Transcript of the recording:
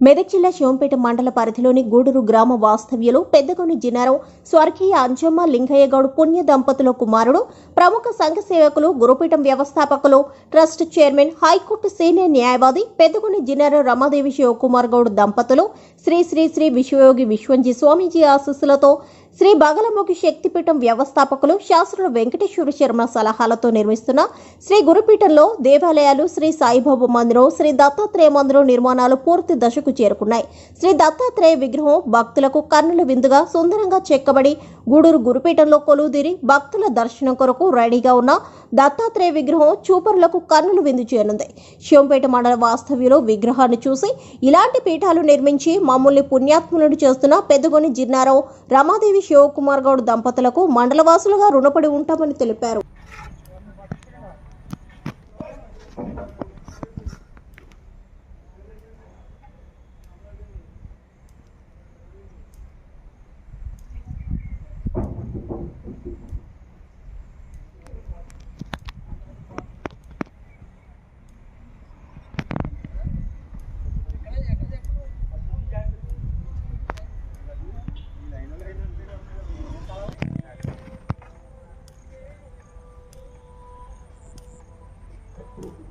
మెదక్ జిల్లా శివంపేట మండల పరిధిలోని గూడూరు గ్రామ వాస్తవ్యలో పెద్దగొని జినారం స్వర్గీయ అంజమ్మ లింగయ్యగౌడ్ పుణ్య దంపతుల కుమారుడు ప్రముఖ సంఘ సేవకులు గురుపీఠం వ్యవస్థాపకులు ట్రస్ట్ చైర్మన్ హైకోర్టు సీనియర్ న్యాయవాది పెద్దగొని జినారం రమాదేవి శివకుమార్ గౌడ్ దంపతులు శ్రీ శ్రీ శ్రీ విశ్వయోగి విశ్వంజీ స్వామీజీ ఆశీస్సులతో శ్రీ బగలముఖి శక్తిపీఠం వ్యవస్థాపకులు శాస్త్రుల వెంకటేశ్వర శర్మ సలహాలతో నిర్మిస్తున్న శ్రీ గురుపీఠంలో దేవాలయాలు శ్రీ సాయిబాబా మందిరం శ్రీ దత్తాత్రేయ మందిరం నిర్మాణాలు పూర్తి దశకు చేరుకున్నాయి. శ్రీ దత్తాత్రేయ విగ్రహం భక్తులకు కన్నుల విందుగా సుందరంగా చెక్కబడి గూడూరు గురుపీఠంలో కొలువుదీరి భక్తుల దర్శనం కొరకు రెడీగా ఉన్న దత్తాత్రేయ విగ్రహం చూపరులకు కన్నులు విందు చేయనుంది శివంపేట మండల వాస్తవ్యులు విగ్రహాన్ని చూసి ఇలాంటి పీఠాలు నిర్మించి మమ్మల్ని పుణ్యాత్ములను చేస్తున్న పెద్దగొని జిన్నారావు రమాదేవి శివకుమార్ గౌడ్ దంపతులకు మండలవాసులుగా రుణపడి ఉంటామని తెలిపారు. Cool.